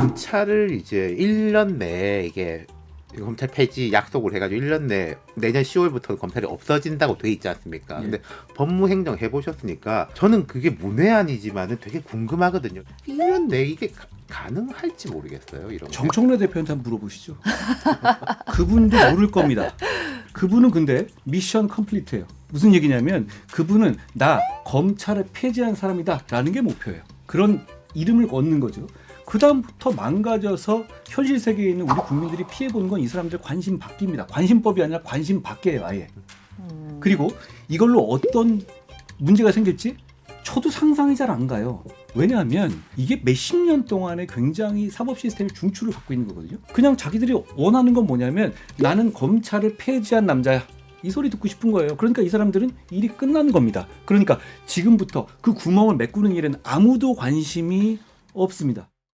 검찰을 이제 1년 내에 이게 검찰 폐지 약속을 해가지고 1년 내 내년 10월부터 검찰이 없어진다고 돼 있지 않습니까? 예. 근데 법무행정 해보셨으니까 저는 그게 문외한이지만은 되게 궁금하거든요. 1년 내에 이게 가, 가능할지 모르겠어요. 이런 게. 정청래 대표한테 한번 물어보시죠. 그분도 모를 겁니다. 그분은 근데 미션 컴플리트예요. 무슨 얘기냐면 그분은 나 검찰을 폐지한 사람이다라는 게 목표예요. 그런 이름을 얻는 거죠. 그 다음부터 망가져서 현실 세계에 있는 우리 국민들이 피해 보는 건 이 사람들 관심 바뀝니다. 관심법이 아니라 관심 밖이에요, 아예. 그리고 이걸로 어떤 문제가 생길지 저도 상상이 잘 안 가요. 왜냐하면 이게 몇십 년 동안에 굉장히 사법 시스템의 중추를 갖고 있는 거거든요. 그냥 자기들이 원하는 건 뭐냐면 나는 검찰을 폐지한 남자야. 이 소리 듣고 싶은 거예요. 그러니까 이 사람들은 일이 끝난 겁니다. 그러니까 지금부터 그 구멍을 메꾸는 일은 아무도 관심이 없습니다.